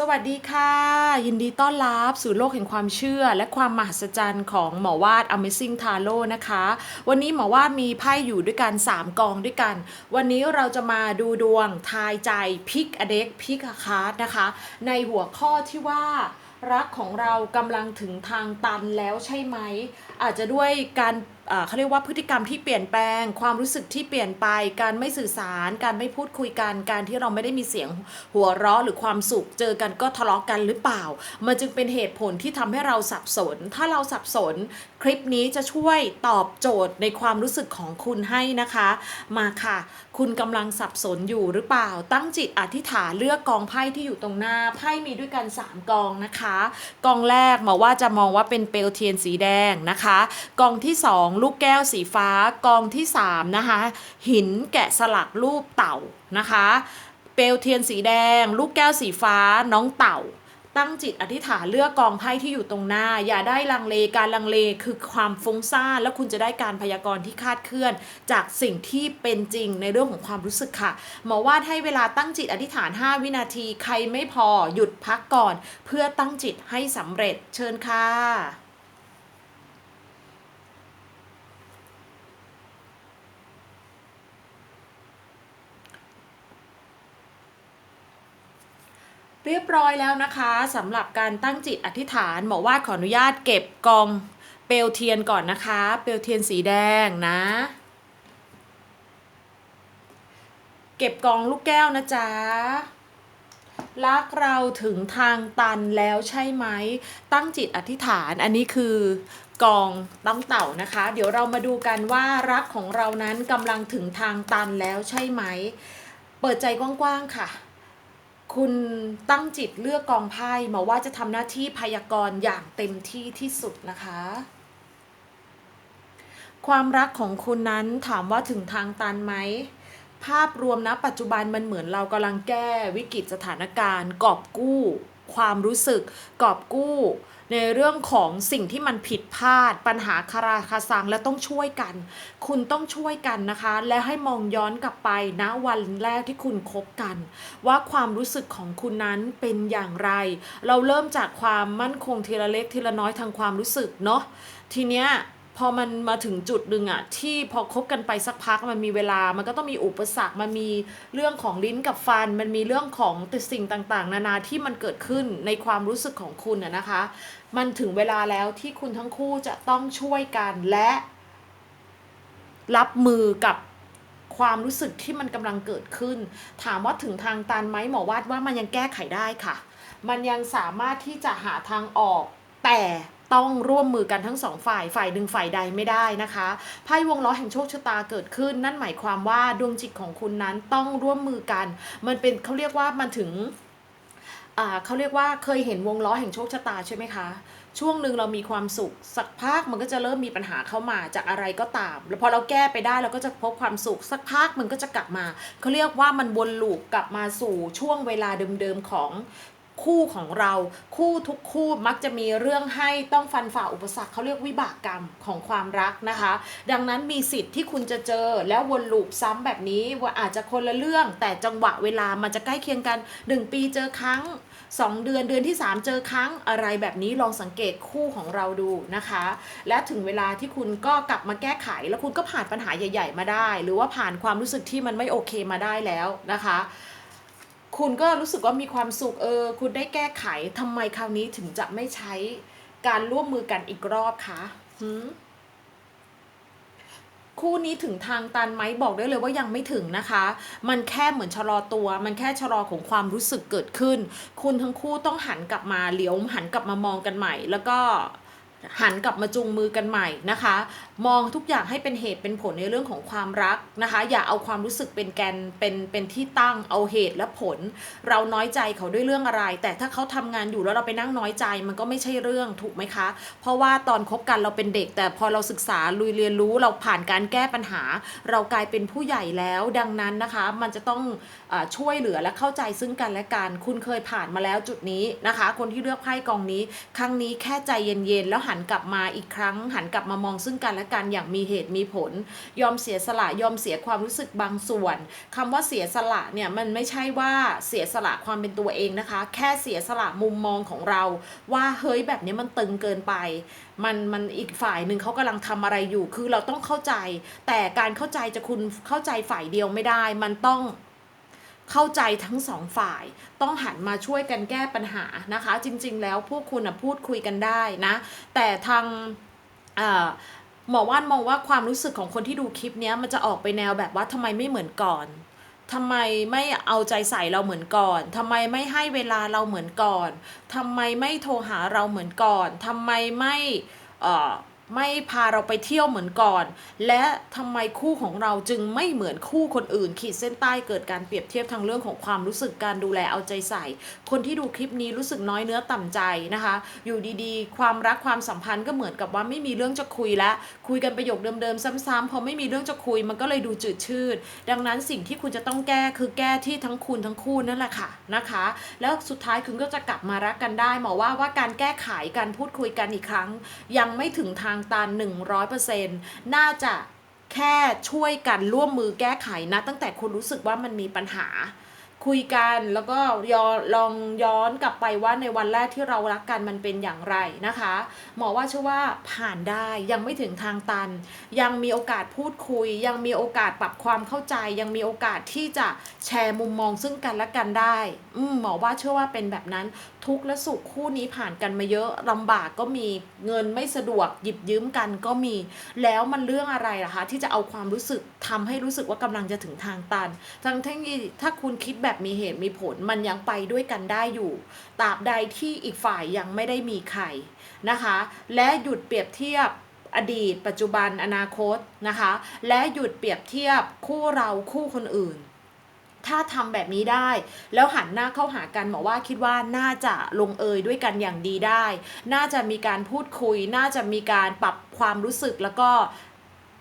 สวัสดีค่ะ ยินดีต้อนรับสู่โลกแห่งความเชื่อ และความมหัศจรรย์ของหมอวาด Amazing Tarot นะคะ วันนี้หมอวาดมีไพ่อยู่ด้วยกัน 3 กองด้วยกัน วันนี้เราจะมาดูดวงทายใจพิกอเด็กพิกอาคาร์ดนะคะ ในหัวข้อที่ว่ารักของเรากำลังถึงทางตันแล้วใช่ไหม อาจจะด้วยการ เขาเรียกว่าพฤติกรรมที่เปลี่ยนแปลง ความรู้สึกที่เปลี่ยนไป การไม่สื่อสาร การไม่พูดคุยกัน การที่เราไม่ได้มีเสียงหัวเราะหรือความสุข เจอกันก็ทะเลาะกันหรือเปล่า มันจึงเป็นเหตุผลที่ทำให้เราสับสน ถ้าเราสับสน คลิปนี้จะช่วยตอบโจทย์ในความรู้สึกของคุณให้นะคะ มาค่ะ คุณกำลังสับสนอยู่หรือเปล่า ตั้งจิตอธิษฐานเลือกกองไพ่ที่อยู่ตรงหน้า ไพ่มีด้วยกัน 3 กองนะคะ กองแรกหมอว่าจะมองว่าเป็นเปลวเทียนสีแดงนะคะ กองที่ 2ลูกแก้วสีฟ้ากองที่ 3 นะคะ หินแกะสลักรูปเต่านะคะ เปลวเทียนสีแดง ลูกแก้วสีฟ้าน้องเต่า ตั้งจิตอธิษฐานเลือกกองไพ่ที่อยู่ตรงหน้า อย่าได้ลังเลการลังเลคือความฟุ้งซ่านแล้วคุณจะได้การพยากรณ์ที่คาดเคลื่อน จากสิ่งที่เป็นจริงในเรื่องของความรู้สึกค่ะหมอวาดให้เวลาตั้งจิตอธิษฐาน 5 วินาที ใครไม่พอหยุดพักก่อน เพื่อตั้งจิตให้สำเร็จเชิญค่ะ เรียบร้อยแล้วนะคะสำหรับการตั้งจิตอธิษฐานหมอวาดขออนุญาตเก็บกองเปลวเทียนก่อนนะคะ เปลวเทียนสีแดงนะ เก็บกองลูกแก้วนะจ๊ะรักเราถึงทางตันแล้วใช่ไหม ตั้งจิตอธิษฐานอันนี้คือกองต้องเต่านะคะ เดี๋ยวเรามาดูกันว่ารักของเรานั้นกำลังถึงทางตันแล้วใช่ไหม เปิดใจกว้างๆค่ะ คุณตั้งจิตเลือกกองไพ่มาว่าจะทำหน้าที่พยากรณ์อย่างเต็มที่ที่สุดนะคะ ความรักของคุณนั้นถามว่าถึงทางตันไหม ภาพรวมนะปัจจุบันมันเหมือนเรากำลังแก้วิกฤตสถานการณ์ กอบกู้ ความรู้สึก กอบกู้ ในเรื่องของสิ่งที่มันผิดพลาด ปัญหาคาราคาซังและต้องช่วยกัน คุณต้องช่วยกันนะคะ และให้มองย้อนกลับไปนะวันแรกที่คุณคบกัน ว่าความรู้สึกของคุณนั้นเป็นอย่างไร เราเริ่มจากความมั่นคงทีละเล็กทีละน้อยทางความรู้สึกเนาะทีเนี้ย พอมันมาถึงจุดหนึ่งอะที่พอคบกันไปสักพักมันมีเวลา มันก็ต้องมีอุปสรรค มันมีเรื่องของลิ้นกับฟัน มันมีเรื่องของสิ่งต่างๆ นานาที่มันเกิดขึ้นในความรู้สึกของคุณอะนะคะ มันถึงเวลาแล้วที่คุณทั้งคู่จะต้องช่วยกันและ รับมือกับความรู้สึกที่มันกำลังเกิดขึ้น ถามว่าถึงทางตันไหมหมอวาดว่ามันยังแก้ไขได้ค่ะ มันยังสามารถที่จะหาทางออกแต่ ต้องร่วมมือกันทั้งสองฝ่ายฝ่ายหนึ่งฝ่ายใดไม่ได้นะคะไพ่วงล้อแห่งโชคชะตาเกิดขึ้น นั่นหมายความว่าดวงจิตของคุณนั้นต้องร่วมมือกัน มันเป็นเขาเรียกว่ามันถึงเขาเรียกว่าเคยเห็นวงล้อแห่งโชคชะตาใช่ไหมคะช่วงหนึ่งเรามีความสุขสักพักมันก็จะเริ่มมีปัญหาเข้ามาจากอะไรก็ตาม แล้วพอเราแก้ไปได้เราก็จะพบความสุขสักพักมันก็จะกลับมาเขาเรียกว่ามันวนลูปกลับมาสู่ช่วงเวลาเดิมๆของ คู่ของเราคู่ทุกคู่มักจะมีเรื่องให้ต้องฟันฝ่าอุปสรรคเขาเรียกวิบากกรรมของความรักนะคะ ดังนั้นมีสิทธิ์ที่คุณจะเจอแล้ววนลูปซ้ำแบบนี้ว่าอาจจะคนละเรื่อง แต่จังหวะเวลามันจะใกล้เคียงกัน 1 ปีเจอครั้ง 2 เดือนเดือนที่ 3 เจอครั้งอะไรแบบนี้ลองสังเกตคู่ของเราดูนะคะ และถึงเวลาที่คุณก็กลับมาแก้ไข แล้วคุณก็ผ่านปัญหาใหญ่ ๆ มาได้ หรือว่าผ่านความรู้สึกที่มันไม่โอเคมาได้แล้วนะคะ คุณก็รู้สึกว่ามีความสุขเออ คุณได้แก้ไขทำไมคราวนี้ถึงจะไม่ใช้การร่วมมือกันอีกรอบคะหืมคู่นี้ถึงทางตันไหมบอกได้เลยว่ายังไม่ถึงนะคะ มันแค่เหมือนชะลอตัว มันแค่ชะลอของความรู้สึกเกิดขึ้น คุณทั้งคู่ต้องหันกลับมาเหลียวหันกลับมามองกันใหม่ แล้วก็หันกลับมาจูงมือกันใหม่นะคะมองทุกอย่างให้เป็นเหตุเป็นผลในเรื่องของความรักนะคะ อย่าเอาความรู้สึกเป็นแกนเป็นเป็นที่ตั้งเอาเหตุและผล เราน้อยใจเขาด้วยเรื่องอะไร แต่ถ้าเขาทำงานอยู่แล้วเราไปนั่งน้อยใจ มันก็ไม่ใช่เรื่องถูกไหมคะ เพราะว่าตอนคบกันเราเป็นเด็ก แต่พอเราศึกษาลุยเรียนรู้เราผ่านการแก้ปัญหา เรากลายเป็นผู้ใหญ่แล้ว ดังนั้นนะคะ มันจะต้องอช่วยเหลือและเข้าใจซึ่งกันและกันคุณเคยผ่านมาแล้วจุดนี้นะคะ คนที่เลือกไพ่กองนี้ ครั้งนี้แค่ใจเย็นๆแล้วหันกลับมาอีกครั้ง หันกลับมามองซึ่งกันและกันอย่างมีเหตุมีผล ยอมเสียสละยอมเสียความรู้สึกบางส่วนคำว่าเสียสละเนี่ยมันไม่ใช่ว่าเสียสละความเป็นตัวเองนะคะ แค่เสียสละมุมมองของเรา ว่าเฮ้ยแบบนี้มันตึงเกินไป มันมันอีกฝ่ายหนึ่งเขากำลังทำอะไรอยู่ คือเราต้องเข้าใจ แต่การเข้าใจจะคุณเข้าใจฝ่ายเดียวไม่ได้ มันต้องเข้าใจทั้งสองฝ่าย ต้องหันมาช่วยกันแก้ปัญหานะคะ จริง ๆ แล้วพวกคุณนะพูดคุยกันได้นะ แต่ทางอ่อ หมอว่านมองว่าความรู้สึกของคนที่ดูคลิปเนี้ยมันจะออกไปแนวแบบว่าทำไมไม่เหมือนก่อนทำไมไม่เอาใจใส่เราเหมือนก่อน ทำไมไม่ให้เวลาเราเหมือนก่อน ทำไมไม่โทรหาเราเหมือนก่อน ทำไมไม่เอ่อ ไม่พาเราไปเที่ยวเหมือนก่อน และทำไมคู่ของเราจึงไม่เหมือนคู่คนอื่น ขีดเส้นใต้เกิดการเปรียบเทียบทางเรื่องของความรู้สึกการดูแลเอาใจใส่ คนที่ดูคลิปนี้รู้สึกน้อยเนื้อต่ำใจนะคะ อยู่ดีๆ ความรักความสัมพันธ์ก็เหมือนกับว่าไม่มีเรื่องจะคุยแล้วคุยกันประโยคเดิมๆซ้ำๆพอไม่มีเรื่องจะคุยมันก็เลยดูจืดชืด ดังนั้นสิ่งที่คุณจะต้องแก้คือแก้ที่ทั้งคุณทั้งคู่นั่นแหละค่ะนะคะ แล้วสุดท้ายคุณก็จะกลับมารักกันได้หมอว่าว่าการแก้ไขการพูดคุยกันอีกครั้ง ยังไม่ถึงทางตัน100%น่าจะแค่ช่วยกันร่วมมือแก้ไขนะ ตั้งแต่คุณรู้สึกว่ามันมีปัญหา คุยกันแล้วก็ยอลองย้อนกลับไปว่าในวันแรกที่เรารักกันมันเป็นอย่างไรนะคะ หมอว่าเชื่อว่าผ่านได้ยังไม่ถึงทางตัน ยังมีโอกาสพูดคุย ยังมีโอกาสปรับความเข้าใจ ยังมีโอกาสที่จะแชร์มุมมองซึ่งกันและกันได้ อืมหมอว่าเชื่อว่าเป็นแบบนั้น ทุกข์และสุขคู่นี้ผ่านกันมาเยอะลำบากก็มีเงินไม่สะดวกหยิบยืมกันก็มี แล้วมันเรื่องอะไรล่ะคะที่จะเอาความรู้สึกทำให้รู้สึกว่ากำลังจะถึงทางตัน ทั้งที่ถ้าคุณคิดแบบมีเหตุมีผลมันยังไปด้วยกันได้อยู่ตราบใดที่อีกฝ่ายยังไม่ได้มีใครนะคะ และหยุดเปรียบเทียบอดีต ปัจจุบันอนาคตนะคะ และหยุดเปรียบเทียบคู่เราคู่คนอื่น ถ้าทำแบบนี้ได้ แล้วหันหน้าเข้าหากันหมอว่าคิดว่าน่าจะลงเอยด้วยกันอย่างดีได้ น่าจะมีการพูดคุย น่าจะมีการปรับความรู้สึกแล้วก็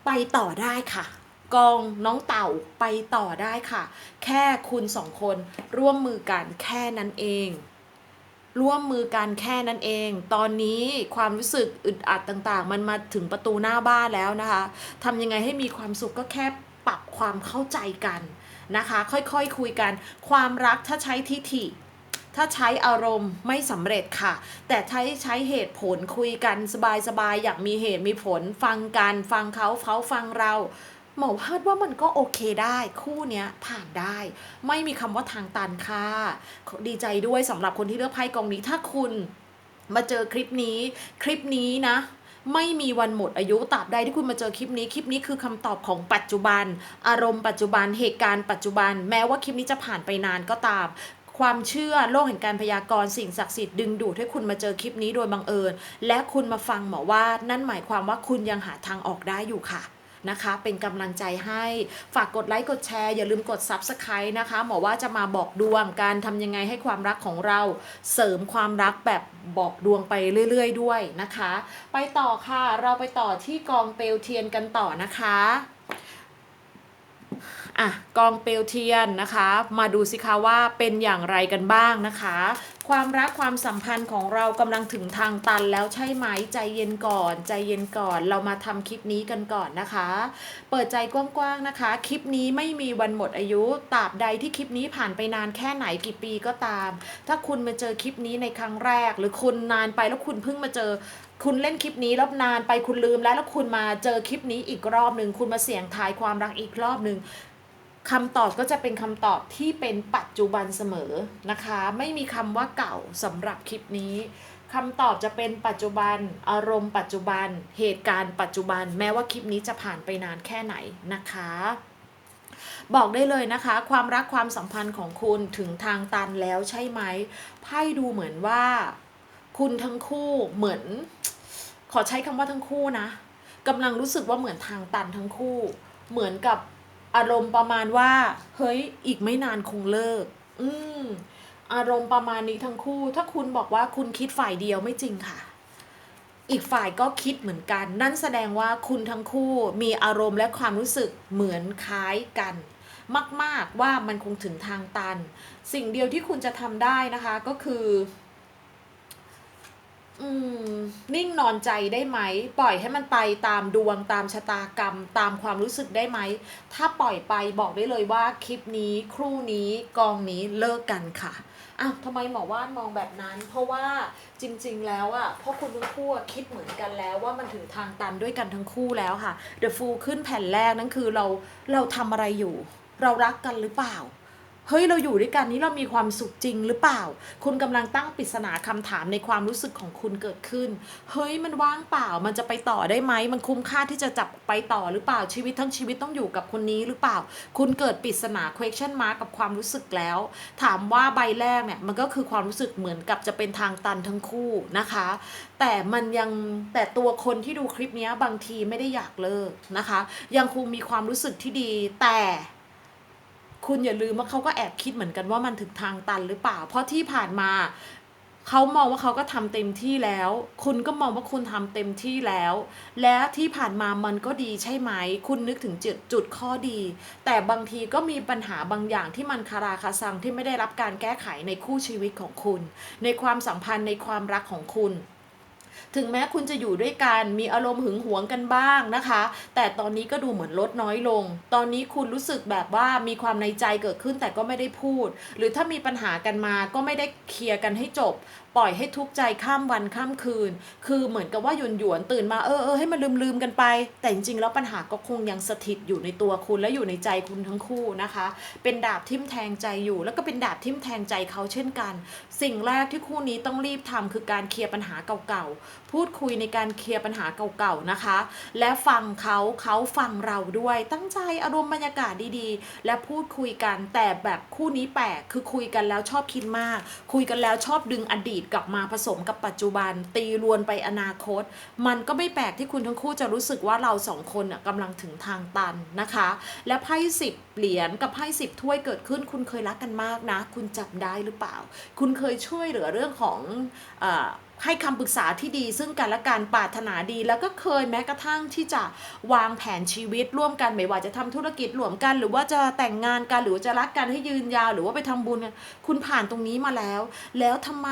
ไปต่อได้ค่ะกองน้องเต่าไปต่อได้ค่ะ แค่คุณสองคนร่วมมือกันแค่นั้นเอง ร่วมมือกันแค่นั้นเอง ตอนนี้ความรู้สึกอึดอัดต่างๆ มันมาถึงประตูหน้าบ้านแล้วนะคะทำยังไงให้มีความสุขก็แค่ปรับความเข้าใจกัน นะคะ ค่อยๆคคุยกัน ความรักถ้าใช้ทิฐิ ถ้าใช้อารมณ์ไม่สำเร็จค่ะ แต่ใช้ใช้เหตุผลคุยกันสบายๆอย่างมีเหตุมีผลฟังกันฟังเขาเขาฟังเราหมอคาดว่ามันก็โอเคได้คู่เนี้ยผ่านได้ ไม่มีคำว่าทางตันค่ะ ดีใจด้วยสำหรับคนที่เลือกไพ่กองนี้ถ้าคุณมาเจอคลิปนี้ คลิปนี้นะ ไม่มีวันหมดอายุตราบใดที่คุณมาเจอคลิปนี้คลิปนี้คือคำตอบของปัจจุบัน อารมณ์ปัจจุบันเหตุการณ์ปัจจุบัน แม้ว่าคลิปนี้จะผ่านไปนานก็ตามความเชื่อโลกแห่งการพยากรณ์สิ่งศักดิ์สิทธิ์ดึงดูดให้คุณมาเจอคลิปนี้โดยบังเอิญ และคุณมาฟังหมอว่านั่นหมายความว่าคุณยังหาทางออกได้อยู่ค่ะ นะคะ เป็นกำลังใจให้ฝากกดไลค์กดแชร์ อย่าลืมกด Subscribe นะคะหมอว่าจะมาบอกดวงการทำยังไงให้ความรักของเราเสริมความรักแบบบอกดวงไปเรื่อย ๆ ด้วยนะคะ ไปต่อค่ะเราไปต่อที่กองเปลวเทียนกันต่อนะคะอะกองเปลวเทียนนะคะ มาดูสิคะว่าเป็นอย่างไรกันบ้างนะคะ ความรักความสัมพันธ์ของเรากำลังถึงทางตันแล้วใช่ไหมใจเย็นก่อน ใจเย็นก่อน เรามาทำคลิปนี้กันก่อนนะคะ เปิดใจกว้างๆนะคะ คลิปนี้ไม่มีวันหมดอายุตราบใดที่คลิปนี้ผ่านไปนานแค่ไหนกี่ปีก็ตาม ถ้าคุณมาเจอคลิปนี้ในครั้งแรก หรือคุณนานไปแล้วคุณเพิ่งมาเจอคุณเล่นคลิปนี้แล้วนานไปคุณลืมแล้วแล้วคุณมาเจอคลิปนี้อีกรอบหนึ่งคุณมาเสี่ยงทายความรักอีกรอบหนึ่ง คำตอบก็จะเป็นคำตอบที่เป็นปัจจุบันเสมอนะคะ ไม่มีคำว่าเก่าสำหรับคลิปนี้คำตอบจะเป็นปัจจุบันอารมณ์ปัจจุบัน เหตุการณ์ปัจจุบัน แม้ว่าคลิปนี้จะผ่านไปนานแค่ไหนนะคะ บอกได้เลยนะคะ ความรักความสัมพันธ์ของคุณถึงทางตันแล้วใช่ไหมไพ่ดูเหมือนว่า คุณทั้งคู่เหมือน ขอใช้คำว่าทั้งคู่นะกำลังรู้สึกว่าเหมือนทางตันทั้งคู่ เหมือนกับ อารมณ์ประมาณว่า เฮ้ยอีกไม่นานคงเลิก อืมอารมณ์ประมาณนี้ทั้งคู่ ถ้าคุณบอกว่าคุณคิดฝ่ายเดียวไม่จริงค่ะ อีกฝ่ายก็คิดเหมือนกัน นั่นแสดงว่าคุณทั้งคู่มีอารมณ์และความรู้สึกเหมือนคล้ายกัน มาก ๆว่ามันคงถึงทางตัน สิ่งเดียวที่คุณจะทำได้นะคะก็คือ นิ่งนอนใจได้ไหม ปล่อยให้มันไปตามดวงตามชะตากรรม ตามความรู้สึกได้ไหม ถ้าปล่อยไปบอกได้เลยว่าคลิปนี้ครู่นี้กองนี้เลิกกันค่ะอ้าวทำไมหมอว่านมองแบบนั้น เพราะว่าจริง ๆ แล้วอะเพราะคุณทั้งคู่คิดเหมือนกันแล้วว่ามันถึงทางตันด้วยกันทั้งคู่แล้วค่ะ The Fool ขึ้นแผ่นแรกนั่นคือเราเราทำอะไรอยู่ เรารักกันหรือเปล่า เฮ้ยเราอยู่ด้วยกันนี้เรามีความสุขจริงหรือเปล่า คุณกำลังตั้งปริศนาคำถามในความรู้สึกของคุณเกิดขึ้น เฮ้ยมันว่างเปล่า มันจะไปต่อได้ไหม มันคุ้มค่าที่จะจับไปต่อหรือเปล่า ชีวิตทั้งชีวิตต้องอยู่กับคนนี้หรือเปล่า คุณเกิดปริศนา question mark กับความรู้สึกแล้ว ถามว่าใบแรกเนี่ยมันก็คือความรู้สึกเหมือนกับจะเป็นทางตันทั้งคู่นะคะ แต่มันยังแต่ตัวคนที่ดูคลิปนี้บางทีไม่ได้อยากเลิกนะคะ ยังคงมีความรู้สึกที่ดีแต่ คุณอย่าลืมว่าเขาก็แอบคิดเหมือนกันว่ามันถึงทางตันหรือเปล่า เพราะที่ผ่านมาเขามองว่าเขาก็ทำเต็มที่แล้ว คุณก็มองว่าคุณทำเต็มที่แล้ว และที่ผ่านมามันก็ดีใช่ไหม คุณนึกถึงจุดจุดข้อดี แต่บางทีก็มีปัญหาบางอย่างที่มันคาราคาซังที่ไม่ได้รับการแก้ไขในคู่ชีวิตของคุณ ในความสัมพันธ์ในความรักของคุณ ถึงแม้คุณจะอยู่ด้วยกันมีอารมณ์หึงหวงกันบ้างนะคะ แต่ตอนนี้ก็ดูเหมือนลดน้อยลง ตอนนี้คุณรู้สึกแบบว่ามีความในใจเกิดขึ้นแต่ก็ไม่ได้พูด หรือถ้ามีปัญหากันมาก็ไม่ได้เคลียร์กันให้จบ ปล่อยให้ทุกข์ใจข้ามวันข้ามคืน คือเหมือนกับว่าหยวนหยวนตื่นมาเออเออให้มันลืมลืมกันไป แต่จริงๆแล้วปัญหาก็คงยังสถิตอยู่ในตัวคุณและอยู่ในใจคุณทั้งคู่นะคะ เป็นดาบทิ่มแทงใจอยู่ แล้วก็เป็นดาบทิ่มแทงใจเขาเช่นกัน สิ่งแรกที่คู่นี้ต้องรีบทำคือการเคลียร์ปัญหาเก่าๆ พูดคุยในการเคลียร์ปัญหาเก่าๆนะคะ และฟังเขาเขาฟังเราด้วย ตั้งใจอารมณ์บรรยากาศดีๆ และพูดคุยกันแต่แบบคู่นี้แปลกคือคุยกันแล้วชอบคิดมาก คุยกันแล้วชอบดึงอดีตกลับมาผสมกับปัจจุบัน ตีรวนไปอนาคต มันก็ไม่แปลกที่คุณทั้งคู่จะรู้สึกว่าเราสองคนน่ะกำลังถึงทางตันนะคะ และไพ่สิบเหรียญกับไพ่สิบถ้วยเกิดขึ้น คุณเคยรักกันมากนะ คุณจับได้หรือเปล่า คุณเคยช่วยเหลือเรื่องของอ ให้คำปรึกษาที่ดีซึ่งกันและการปรารถนาดี แล้วก็เคยแม้กระทั่งที่จะวางแผนชีวิตร่วมกันไม่ว่าจะทำธุรกิจร่วมกัน หรือว่าจะแต่งงานกันหรือจะรักกันให้ยืนยาว หรือว่าไปทำบุญกันคุณผ่านตรงนี้มาแล้ว แล้วทำไม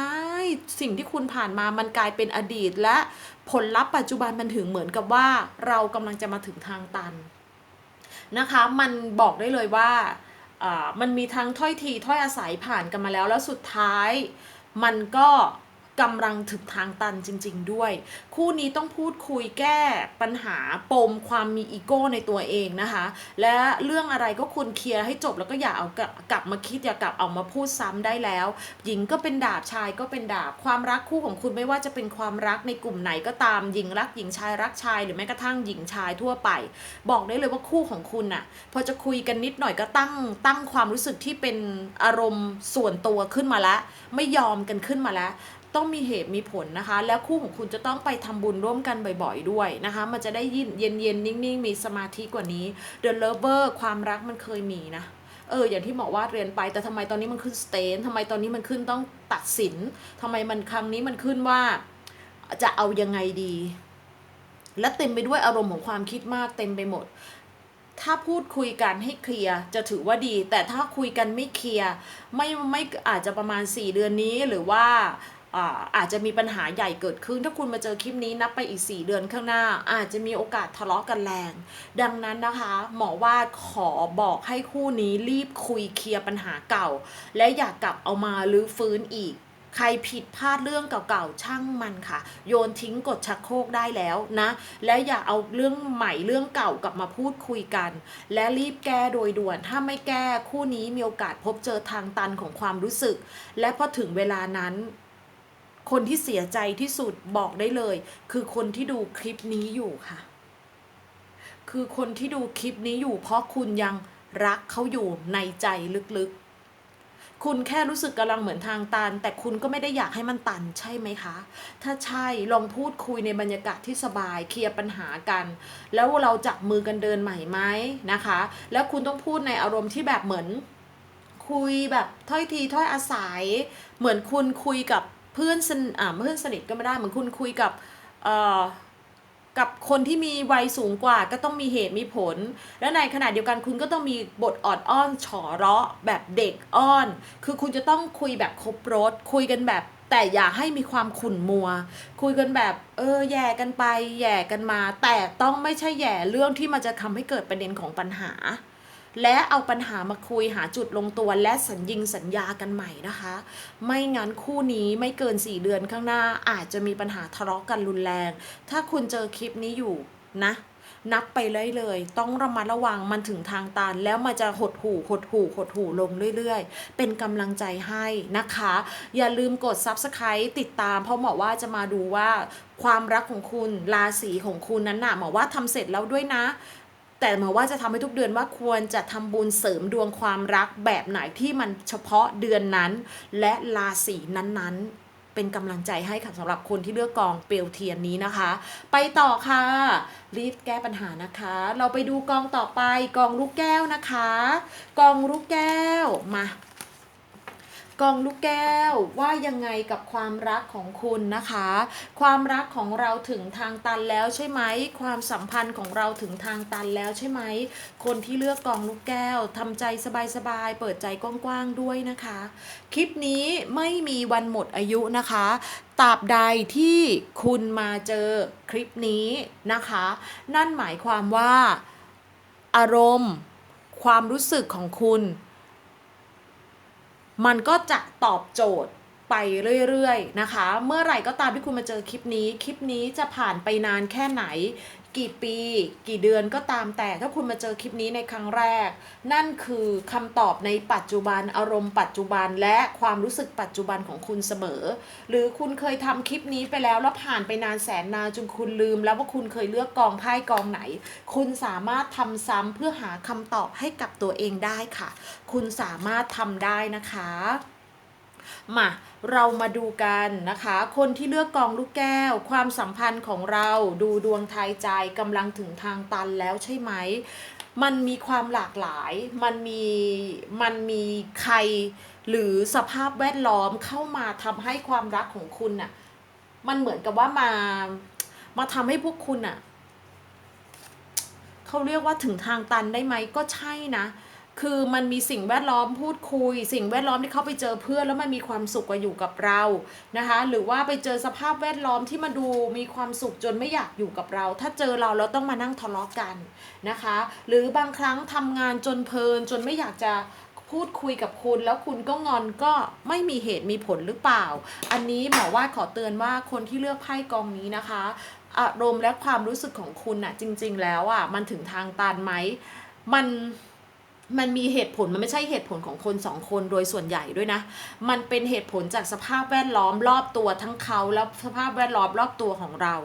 สิ่งที่คุณผ่านมามันกลายเป็นอดีต และผลลัพธ์ปัจจุบันมันถึงเหมือนกับว่า เรากำลังจะมาถึงทางตันนะคะ มันบอกได้เลยว่ามันมีทั้งถ้อยทีถ้อยอาศัยผ่านกันมาแล้วแล้วสุดท้ายมันก็ กำลังถึงทางตันจริง ๆ ด้วย คู่นี้ต้องพูดคุยแก้ปัญหาปมความมีอีโก้ในตัวเองนะคะ และเรื่องอะไรก็คุณเคลียร์ให้จบแล้วก็อย่าเอากลับมาคิดอย่ากลับเอามาพูดซ้ำได้แล้ว หญิงก็เป็นดาบชายก็เป็นดาบความรักคู่ของคุณไม่ว่าจะเป็นความรักในกลุ่มไหนก็ตามหญิงรักหญิงชายรักชายหรือแม้กระทั่งหญิงชายทั่วไป บอกได้เลยว่าคู่ของคุณน่ะพอจะคุยกันนิดหน่อยก็ตั้งตั้งความรู้สึกที่เป็นอารมณ์ส่วนตัวขึ้นมาแล้ว ไม่ยอมกันขึ้นมาแล้ว ต้องมีเหตุมีผลนะคะ แล้วคู่ของคุณจะต้องไปทำบุญร่วมกันบ่อยๆด้วยนะคะ มันจะได้ยินเย็นๆนิ่งๆ มีสมาธิกว่านี้ The Lover ความรักมันเคยมีนะเอออย่างที่หมอว่าดเรียนไปแต่ทำไมตอนนี้มันขึ้นสเตนทำไมตอนนี้มันขึ้นต้องตัดสินทำไมมันครั้งนี้มันขึ้นว่าจะเอายังไงดี และเต็มไปด้วยอารมณ์ของความคิดมากเต็มไปหมด ถ้าพูดคุยกันให้เคลียร์จะถือว่าดี แต่ถ้าคุยกันไม่เคลียร์ไม่ไม่อาจจะประมาณ 4 เดือนนี้หรือว่า อาจจะมีปัญหาใหญ่เกิดขึ้น ถ้าคุณมาเจอคลิปนี้นับไปอีก 4 เดือนข้างหน้า อาจจะมีโอกาสทะเลาะกันแรง ดังนั้นนะคะ หมอว่าขอบอกให้คู่นี้รีบคุยเคลียร์ปัญหาเก่า และอย่ากลับเอามาลื้อฟื้นอีกใครผิดพลาดเรื่องเก่าๆช่างมันค่ะ โยนทิ้งกดชักโครกได้แล้วนะ และอย่าเอาเรื่องใหม่เรื่องเก่ากลับมาพูดคุยกัน และรีบแก้โดยด่วน ถ้าไม่แก้คู่นี้มีโอกาสพบเจอทางตันของความรู้สึก และพอถึงเวลานั้น คนที่เสียใจที่สุดบอกได้เลย คือคนที่ดูคลิปนี้อยู่ค่ะ คือคนที่ดูคลิปนี้อยู่ เพราะคุณยังรักเขาอยู่ในใจลึกๆ คุณแค่รู้สึกกำลังเหมือนทางตัน แต่คุณก็ไม่ได้อยากให้มันตันใช่ไหมคะ ถ้าใช่ลองพูดคุยในบรรยากาศที่สบายเคลียร์ปัญหากัน แล้วเราจับมือกันเดินใหม่ไหมนะคะ แล้วคุณต้องพูดในอารมณ์ที่แบบเหมือน คุยแบบถ้อยทีถ้อยอาศัย เหมือนคุณคุยกับ เพื่อนสนอ่าเพื่อนสนิทก็ไม่ได้เหมือนคุณคุยกับเอ่อกับคนที่มีวัยสูงกว่าก็ต้องมีเหตุมีผล และในขณะเดียวกันคุณก็ต้องมีบทออดอ้อนฉอเราะแบบเด็กอ้อน คือคุณจะต้องคุยแบบครบรถคุยกันแบบแต่อย่าให้มีความขุ่นมัว คุยกันแบบเออแย่กันไปแย่กันมา แต่ต้องไม่ใช่แย่เรื่องที่มันจะทำให้เกิดประเด็นของปัญหา และเอาปัญหามาคุยหาจุดลงตัวและสัญญิงสัญญากันใหม่นะคะ ไม่งั้นคู่นี้ไม่เกิน 4 เดือนข้างหน้าอาจจะมีปัญหาทะเลาะกันรุนแรง ถ้าคุณเจอคลิปนี้อยู่นะนับไปเลยเลย ต้องระมัดระวังมันถึงทางตันแล้วมันจะหดหูหดหูหดหูลงเรื่อยๆ เป็นกำลังใจให้นะคะ อย่าลืมกด Subscribe ติดตาม เพราะหมอว่าจะมาดูว่าความรักของคุณราศีของคุณนั้นน่ะหมอว่าทำเสร็จแล้วด้วยนะ แต่หมอว่าจะทำให้ทุกเดือนว่าควรจะทำบุญเสริมดวงความรักแบบไหนที่มันเฉพาะเดือนนั้น และราศีนั้นๆ เป็นกำลังใจให้ค่ะสำหรับคนที่เลือกกองเปลวเทียนนี้นะคะ ไปต่อค่ะ รีบแก้ปัญหานะคะ เราไปดูกองต่อไปกองลูกแก้วนะคะ กองลูกแก้วมา กองลูกแก้วว่ายังไงกับความรักของคุณนะคะ ความรักของเราถึงทางตันแล้วใช่ไหม ความสัมพันธ์ของเราถึงทางตันแล้วใช่ไหม คนที่เลือกกองลูกแก้วทำใจสบายๆเปิดใจกว้างๆด้วยนะคะ คลิปนี้ไม่มีวันหมดอายุนะคะตราบใดที่คุณมาเจอคลิปนี้นะคะ นั่นหมายความว่าอารมณ์ ความรู้สึกของคุณ มันก็จะตอบโจทย์ไปเรื่อยๆนะคะ เมื่อไหร่ก็ตามที่คุณมาเจอคลิปนี้ คลิปนี้จะผ่านไปนานแค่ไหน กี่ปีกี่เดือนก็ตามแต่ถ้าคุณมาเจอคลิปนี้ในครั้งแรก นั่นคือคำตอบในปัจจุบันอารมณ์ปัจจุบันและความรู้สึกปัจจุบันของคุณเสมอ หรือคุณเคยทำคลิปนี้ไปแล้วแล้วผ่านไปนานแสนนานจนคุณลืม แล้วว่าคุณเคยเลือกกองไพ่กองไหน คุณสามารถทำซ้ำเพื่อหาคำตอบให้กับตัวเองได้ค่ะ คุณสามารถทำได้นะคะ มาเรามาดูกันนะคะ คนที่เลือกกองลูกแก้ว ความสัมพันธ์ของเราดูดวงทายใจกำลังถึงทางตันแล้วใช่ไหม มันมีความหลากหลาย มันมีมันมีใครหรือสภาพแวดล้อมเข้ามาทำให้ความรักของคุณน่ะมันเหมือนกับว่ามามาทำให้พวกคุณน่ะเขาเรียกว่าถึงทางตันได้ไหมก็ใช่นะ คือมันมีสิ่งแวดล้อมพูดคุย สิ่งแวดล้อมที่เขาไปเจอเพื่อนแล้วมันมีความสุขกว่าอยู่กับเรานะคะหรือว่าไปเจอสภาพแวดล้อมที่มาดูมีความสุขจนไม่อยากอยู่กับเรา ถ้าเจอเราเราต้องมานั่งทะเลาะกันนะคะ หรือบางครั้งทำงานจนเพลินจนไม่อยากจะพูดคุยกับคุณแล้วคุณก็งอนก็ไม่มีเหตุมีผลหรือเปล่า อันนี้หมอว่าขอเตือนว่าคนที่เลือกไพ่กองนี้นะคะอารมณ์และความรู้สึกของคุณน่ะจริง ๆ แล้วอะมันถึงทางตันไหมมัน มันมีเหตุผลมันไม่ใช่เหตุผลของคนสองคนโดยส่วนใหญ่ด้วยนะ มันเป็นเหตุผลจากสภาพแวดล้อมรอบตัวทั้งเขาแล้วสภาพแวดล้อมรอบตัวของเรา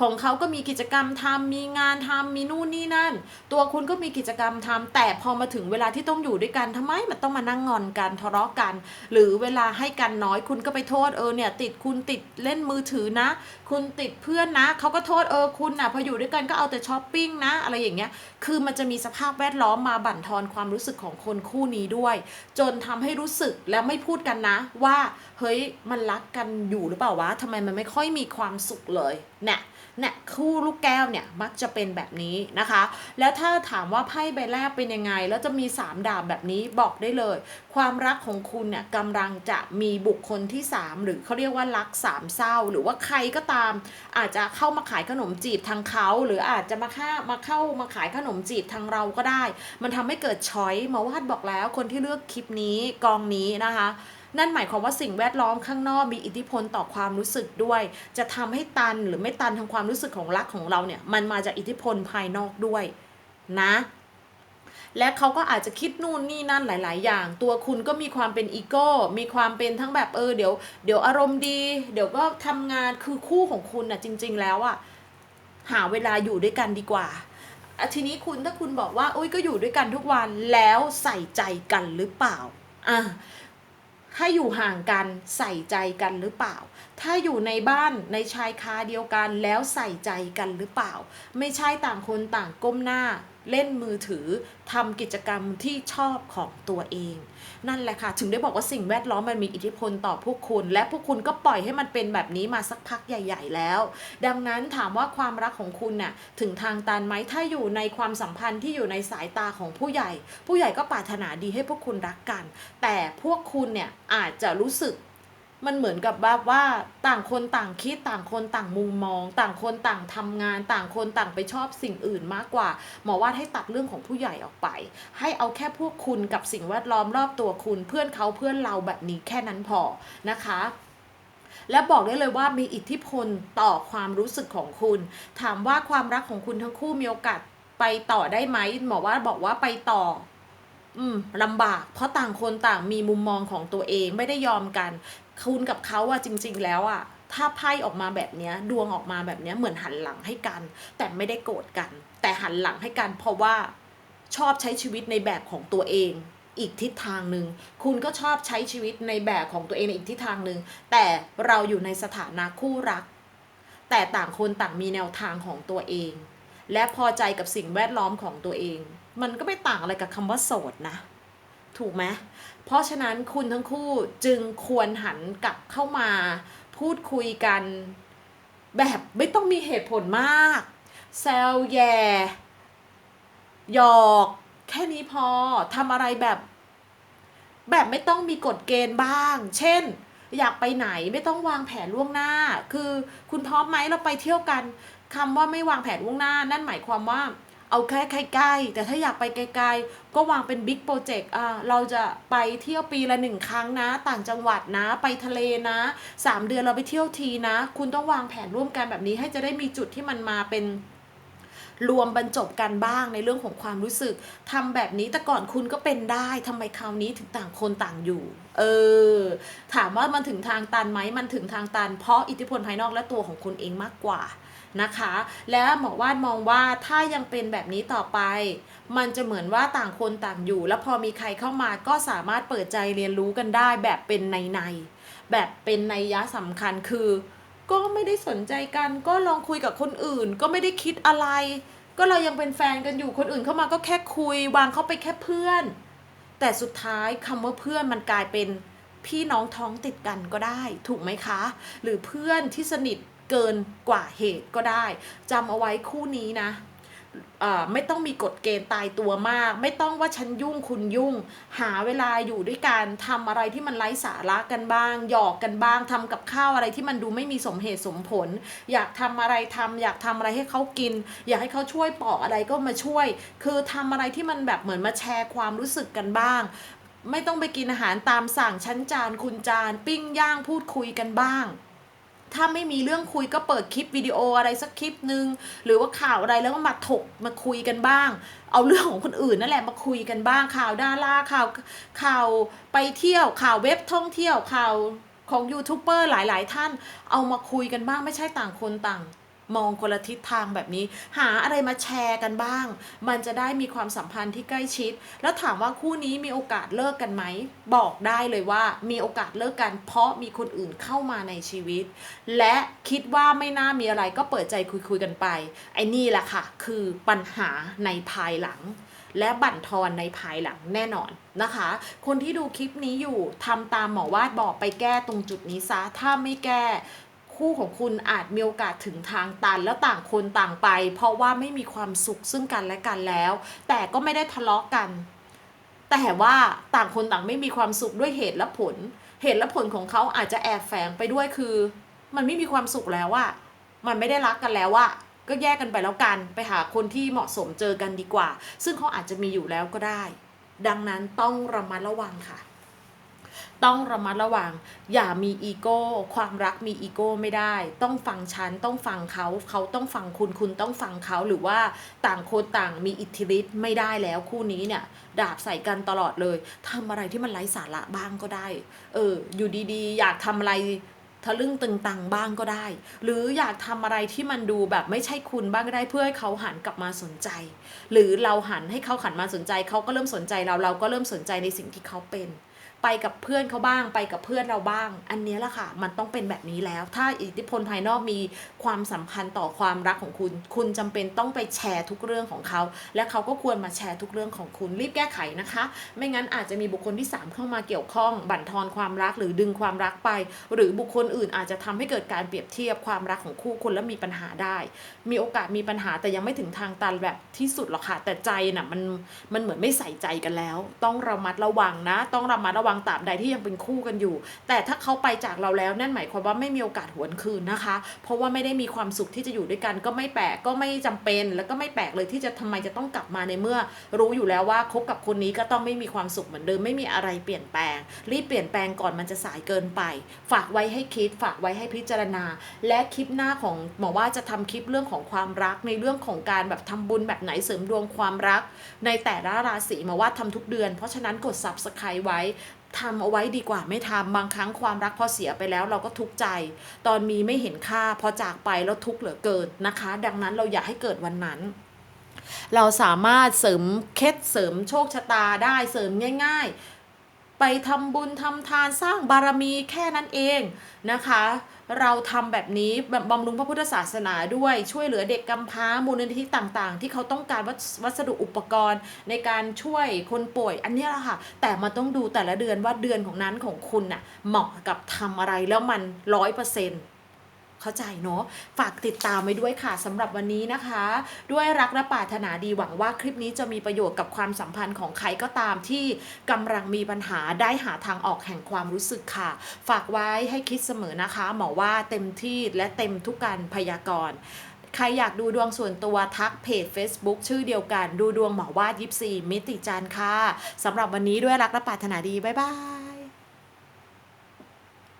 ของเขาก็มีกิจกรรมทำมีงานทำมีนู่นนี่นั่น ตัวคุณก็มีกิจกรรมทำแต่พอมาถึงเวลาที่ต้องอยู่ด้วยกันทำไมมันต้องมานั่งงอนกันทะเลาะกัน หรือเวลาให้กันน้อยคุณก็ไปโทษเออเนี่ยติดคุณติดเล่นมือถือนะ คุณติดเพื่อนนะเขาก็โทษเออคุณอนะพออยู่ด้วยกันก็เอาแต่ช้อปปิ้งนะ อะไรอย่างเงี้ยคือมันจะมีสภาพแวดล้อมมาบั่นทอนความรู้สึกของคนคู่นี้ด้วย จนทำให้รู้สึกแล้วไม่พูดกันนะ ว่าเฮ้ยมันรักกันอยู่หรือเปล่าวะทำไมมันไม่ค่อยมีความสุขเลยเนี่ย เนี่ยคู่ลูกแก้วเนี่ยมักจะเป็นแบบนี้นะคะ แล้วถ้าถามว่าไพ่ใบแรกเป็นยังไง แล้วจะมี 3 ดาบแบบนี้บอกได้เลย ความรักของคุณเนี่ยกำลังจะมีบุคคลที่ 3 หรือเขาเรียกว่ารักสามเศร้า หรือว่าใครก็ตาม อาจจะเข้ามาขายขนมจีบทางเขา หรืออาจจะมาค่ามาเข้ามาขายขนมจีบทางเราก็ได้ มันทำให้เกิดช้อยมอวาดบอกแล้วคนที่เลือกคลิปนี้กองนี้นะคะ นั่นหมายความว่าสิ่งแวดล้อมข้างนอกมีอิทธิพลต่อความรู้สึกด้วย จะทำให้ตันหรือไม่ตันทางความรู้สึกของรักของเราเนี่ยมันมาจากอิทธิพลภายนอกด้วยนะและเขาก็อาจจะคิดนู่นนี่นั่นหลาย ๆ อย่าง ตัวคุณก็มีความเป็นอีโก้ มีความเป็นทั้งแบบเออเดี๋ยวเดี๋ยวอารมณ์ดี เดี๋ยวก็ทำงานคือคู่ของคุณน่ะจริง ๆ แล้วอะหาเวลาอยู่ด้วยกันดีกว่าทีนี้คุณถ้าคุณบอกว่าโอ้ยก็อยู่ด้วยกันทุกวันแล้วใส่ใจกันหรือเปล่าอะ ถ้าอยู่ห่างกันใส่ใจกันหรือเปล่า ถ้าอยู่ในบ้านในชายคาเดียวกันแล้วใส่ใจกันหรือเปล่า ไม่ใช่ต่างคนต่างก้มหน้า เล่นมือถือทำกิจกรรมที่ชอบของตัวเอง นั่นแหละค่ะ ถึงได้บอกว่าสิ่งแวดล้อมมันมีอิทธิพลต่อพวกคุณ และพวกคุณก็ปล่อยให้มันเป็นแบบนี้มาสักพักใหญ่ ๆ แล้ว ดังนั้นถามว่าความรักของคุณน่ะถึงทางตันไหมถ้าอยู่ในความสัมพันธ์ที่อยู่ในสายตาของผู้ใหญ่ ผู้ใหญ่ก็ปรารถนาดีให้พวกคุณรักกัน แต่พวกคุณเนี่ยอาจจะรู้สึก มันเหมือนกับแบบว่าต่างคนต่างคิดต่างคนต่างมุมมอง ต่างคนต่างทำงาน ต่างคนต่างไปชอบสิ่งอื่นมากกว่า หมอว่าให้ตัดเรื่องของผู้ใหญ่ออกไป ให้เอาแค่พวกคุณกับสิ่งแวดล้อมรอบตัวคุณเพื่อนเขาเพื่อนเราแบบนี้แค่นั้นพอนะคะและบอกได้เลยว่ามีอิทธิพลต่อความรู้สึกของคุณ ถามว่าความรักของคุณทั้งคู่มีโอกาสไปต่อได้ไหมหมอว่าบอกว่าไปต่อ อืมลำบาก เพราะต่างคนต่างมีมุมมองของตัวเองไม่ได้ยอมกัน คุณกับเขาอะจริง ๆ แล้วอะถ้าไพ่ออกมาแบบนี้ดวงออกมาแบบนี้เหมือนหันหลังให้กัน แต่ไม่ได้โกรธกัน แต่หันหลังให้กัน เพราะว่าชอบใช้ชีวิตในแบบของตัวเอง อีกทิศทางหนึ่งคุณก็ชอบใช้ชีวิตในแบบของตัวเองในอีกทิศทางหนึ่งแต่เราอยู่ในสถานะคู่รัก แต่ต่างคนต่างมีแนวทางของตัวเอง และพอใจกับสิ่งแวดล้อมของตัวเอง มันก็ไม่ต่างอะไรกับคำว่าโสดนะ ถูกไหมเพราะฉะนั้นคุณทั้งคู่จึงควรหันกลับเข้ามาพูดคุยกัน แบบไม่ต้องมีเหตุผลมากแซวแย่หยอกแค่นี้พอทำอะไรแบบ แบบไม่ต้องมีกฎเกณฑ์บ้าง เช่น อยากไปไหนไม่ต้องวางแผนล่วงหน้า คือคุณพร้อมไหมเราไปเที่ยวกันคำว่าไม่วางแผนล่วงหน้า นั่นหมายความว่า เอาแค่ใกล้ๆแต่ถ้าอยากไปไกลๆ ก็วางเป็นบิ๊กโปรเจกต์อ่าเราจะไปเที่ยวปีละหนึ่งครั้งนะ ต่างจังหวัดนะ ไปทะเลนะสามเดือนเราไปเที่ยวทีนะ คุณต้องวางแผนร่วมกันแบบนี้ให้จะได้มีจุดที่มันมาเป็นรวมบรรจบกันบ้างในเรื่องของความรู้สึกทำแบบนี้แต่ก่อนคุณก็เป็นได้ทำไมคราวนี้ถึงต่างคนต่างอยู่ เออ ถามว่ามันถึงทางตันไหมมันถึงทางตัน เพราะอิทธิพลภายนอกและตัวของคุณเองมากกว่า นะคะ และหมอวาดมองว่าถ้ายังเป็นแบบนี้ต่อไป มันจะเหมือนว่าต่างคนต่างอยู่ แล้วพอมีใครเข้ามาก็สามารถเปิดใจเรียนรู้กันได้แบบเป็นในในแบบเป็นในยยะสำคัญคือ ก็ไม่ได้สนใจกัน ก็ลองคุยกับคนอื่น ก็ไม่ได้คิดอะไร ก็เรายังเป็นแฟนกันอยู่คนอื่นเข้ามาก็แค่คุยวางเขาไปแค่เพื่อน แต่สุดท้ายคำว่าเพื่อนมันกลายเป็นพี่น้องท้องติดกันก็ได้ ถูกไหมคะ หรือเพื่อนที่สนิท เกินกว่าเหตุก็ได้จำเอาไว้คู่นี้นะไม่ต้องมีกฎเกณฑ์ตายตัวมาก ไม่ต้องว่าฉันยุ่งคุณยุ่ง หาเวลาอยู่ด้วยกันทำอะไรที่มันไร้สาระกันบ้าง หยอกกันบ้างทำกับข้าวอะไรที่มันดูไม่มีสมเหตุสมผล อยากทำอะไรทำอยากทำอะไรให้เขากิน อยากให้เขาช่วยปอกอะไรก็มาช่วย คือทำอะไรที่มันแบบเหมือนมาแชร์ความรู้สึกกันบ้าง ไม่ต้องไปกินอาหารตามสั่งชั้นจานคุณจานปิ้งย่างพูดคุยกันบ้าง ถ้าไม่มีเรื่องคุยก็เปิดคลิปวิดีโออะไรสักคลิปหนึ่งหรือว่าข่าวอะไรแล้วก็มาถกมาคุยกันบ้าง เอาเรื่องของคนอื่นนั่นแหละมาคุยกันบ้างข่าวดาราข่าวข่าวไปเที่ยวข่าวเว็บท่องเที่ยวข่าวของยูทูบเบอร์หลาย ๆ ท่านเอามาคุยกันบ้างไม่ใช่ต่างคนต่าง มองคนละทิศทางแบบนี้ หาอะไรมาแชร์กันบ้าง มันจะได้มีความสัมพันธ์ที่ใกล้ชิด แล้วถามว่าคู่นี้มีโอกาสเลิกกันไหม บอกได้เลยว่ามีโอกาสเลิกกัน เพราะมีคนอื่นเข้ามาในชีวิต และคิดว่าไม่น่ามีอะไรก็เปิดใจคุยๆกันไป ไอ้นี่แหละค่ะ คือปัญหาในภายหลัง และบั่นทอนในภายหลังแน่นอนนะคะ คนที่ดูคลิปนี้อยู่ทำตามหมอวาดบอกไปแก้ตรงจุดนี้ซะถ้าไม่แก้ คู่ของคุณอาจมีโอกาสถึงทางตันแล้วต่างคนต่างไป เพราะว่าไม่มีความสุขซึ่งกันและกันแล้ว แต่ก็ไม่ได้ทะเลาะกัน แต่ว่าต่างคนต่างไม่มีความสุขด้วยเหตุและผล เหตุและผลของเขาอาจจะแอบแฝงไปด้วยคือ มันไม่มีความสุขแล้วอะมันไม่ได้รักกันแล้วอะก็แยกกันไปแล้วกัน ไปหาคนที่เหมาะสมเจอกันดีกว่า ซึ่งเขาอาจจะมีอยู่แล้วก็ได้ ดังนั้นต้องระมัดระวังค่ะ ต้องระมัดระวัง อย่ามีอีโก้ ความรักมีอีโก้ไม่ได้ ต้องฟังฉัน ต้องฟังเขา เขาต้องฟังคุณ คุณต้องฟังเขา หรือว่าต่างคนต่างมีอิทธิฤทธิ์ไม่ได้แล้วคู่นี้เนี่ย ดาบใส่กันตลอดเลยทำอะไรที่มันไร้สาระบ้างก็ได้ เออ อยู่ดีๆ อยากทำอะไรทะลึ่งตึงตังบ้างก็ได้ หรืออยากทำอะไรที่มันดูแบบไม่ใช่คุณบ้างก็ได้เพื่อให้เขาหันกลับมาสนใจ หรือเราหันให้เขาหันมาสนใจ เขาก็เริ่มสนใจเราเราก็เริ่มสนใจในสิ่งที่เขาเป็น ไปกับเพื่อนเขาบ้าง ไปกับเพื่อนเราบ้าง อันนี้แหละค่ะ มันต้องเป็นแบบนี้แล้ว ถ้าอิทธิพลภายนอกมีความสัมพันธ์ต่อความรักของคุณ คุณจำเป็นต้องไปแชร์ทุกเรื่องของเขา และเขาก็ควรมาแชร์ทุกเรื่องของคุณรีบแก้ไขนะคะ ไม่งั้นอาจจะมีบุคคลที่ 3 เข้ามาเกี่ยวข้อง บั่นทอนความรักหรือดึงความรักไป หรือบุคคลอื่นอาจจะทำให้เกิดการเปรียบเทียบความรักของคู่คุณแล้วมีปัญหาได้ มีโอกาสมีปัญหาแต่ยังไม่ถึงทางตันแบบที่สุดหรอกค่ะแต่ใจน่ะมันมันเหมือนไม่ใส่ใจกันแล้ว ต้องระมัดระวังนะ ต้องระมัดระวังงตราบใดที่ยังเป็นคู่กันอยู่ แต่ถ้าเขาไปจากเราแล้วนั่นหมายความว่าไม่มีโอกาสหวนคืนนะคะ เพราะว่าไม่ได้มีความสุขที่จะอยู่ด้วยกันก็ไม่แปลกก็ไม่จำเป็น แล้วก็ไม่แปลกเลยที่จะทำไมจะต้องกลับมาในเมื่อ รู้อยู่แล้วว่าคบกับคนนี้ก็ต้องไม่มีความสุขเหมือนเดิมไม่มีอะไรเปลี่ยนแปลง รีบเปลี่ยนแปลงก่อนมันจะสายเกินไป ฝากไว้ให้คิด ฝากไว้ให้พิจารณา และคลิปหน้าของหมอว่าจะทำคลิปเรื่องของความรักในเรื่องของการแบบทำบุญแบบไหนเสริมดวงความรัก ในแต่ละราศีหมาว่าทำทุกเดือน เพราะฉะนั้นกด subscribe ไว้ ทำเอาไว้ดีกว่าไม่ทำบางครั้งความรักพอเสียไปแล้วเราก็ทุกข์ใจ ตอนมีไม่เห็นค่าพอจากไปแล้วทุกข์เหลือเกินนะคะ ดังนั้นเราอย่าให้เกิดวันนั้น เราสามารถเสริมเคล็ดเสริมโชคชะตาได้เสริมง่าย ๆ ไปทำบุญทำทานสร้างบารมีแค่นั้นเองนะคะ เราทำแบบนี้แบบบำรุงพระพุทธศาสนาด้วยช่วยเหลือเด็กกำพร้ามูลนิธิต่างๆ ที่เขาต้องการวัสดุอุปกรณ์ในการช่วยคนป่วย อันนี้แหละค่ะ แต่มันต้องดูแต่ละเดือนว่าเดือนของนั้นของคุณน่ะเหมาะกับทำอะไรแล้วมันร้อยเปอร์เซ็นต์ เข้าใจเนาะฝากติดตามไว้ด้วยค่ะสำหรับวันนี้นะคะ ด้วยรักและปรารถนาดีหวังว่าคลิปนี้จะมีประโยชน์กับความสัมพันธ์ของใครก็ตามที่กำลังมีปัญหาได้หาทางออกแห่งความรู้สึกค่ะ ฝากไว้ให้คิดเสมอนะคะหมอว่าเต็มที่และเต็มทุกการพยากรณ์ใครอยากดูดวงส่วนตัวทักเพจ Facebook ชื่อเดียวกัน ดูดวงหมอวาดยิปซีมิติจันค่ะสำหรับวันนี้ด้วยรักและปรารถนาดี บ๊ายบาย